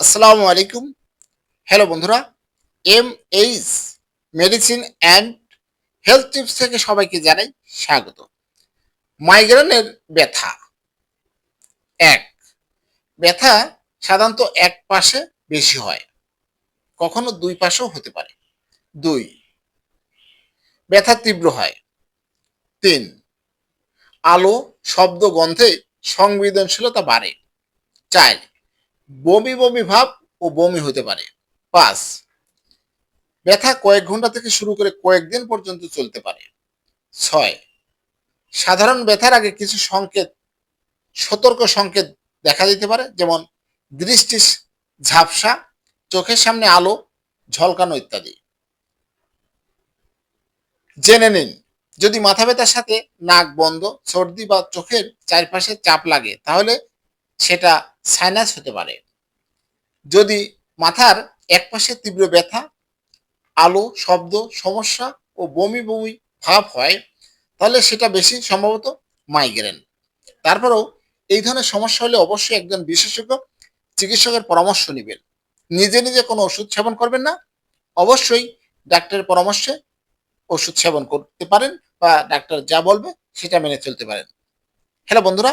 আসসালামু আলাইকুম। হ্যালো বন্ধুরা M H medicine and health tips থেকে সবাইকে জানাই স্বাগত। মাইগ্রেনের ব্যথা। এক, ব্যথা সাধারণত এক পাশে বেশি হয়, কখনো দুই পাশেও হতে পারে। দুই, ব্যথা তীব্র হয়। তিন, আলো, শব্দ, গন্ধে সংবেদনশীলতা বাড়ে। চার বমি বমি ভাব ও বমি হতে পারে। পাঁচ, ব্যথা কয়েক ঘণ্টা থেকে শুরু করে কয়েকদিন পর্যন্ত চলতে পারে। ছয়, সাধারণ ব্যথার আগে কিছু সংকেত, সতর্ক সংকেত দেখা দিতে পারে, যেমন দৃষ্টি ঝাপসা, চোখের সামনে আলো, ঝলকানো ইত্যাদি। জেনে নিন, যদি মাথা ব্যথার সাথে নাক বন্ধ, সর্দি বা চোখের চারপাশে চাপ লাগে, তাহলে সেটা সাইনাস হতে পারে। যদি মাথার একপাশে তীব্র ব্যথা, আলো, শব্দ, সমস্যা ও বমি বমি ভাব হয়, তাহলে সেটা বেশি সম্ভবত মাইগ্রেন তারপরেও এই ধরনের সমস্যা হলে অবশ্যই একজন বিশেষজ্ঞ চিকিৎসকের পরামর্শ নেবেন। নিজে নিজে কোনো ওষুধ সেবন করবেন না। অবশ্যই ডাক্তারের পরামর্শে ওষুধ সেবন করতে পারেন বা ডাক্তার যা বলবে সেটা মেনে চলতে পারেন। হ্যালো বন্ধুরা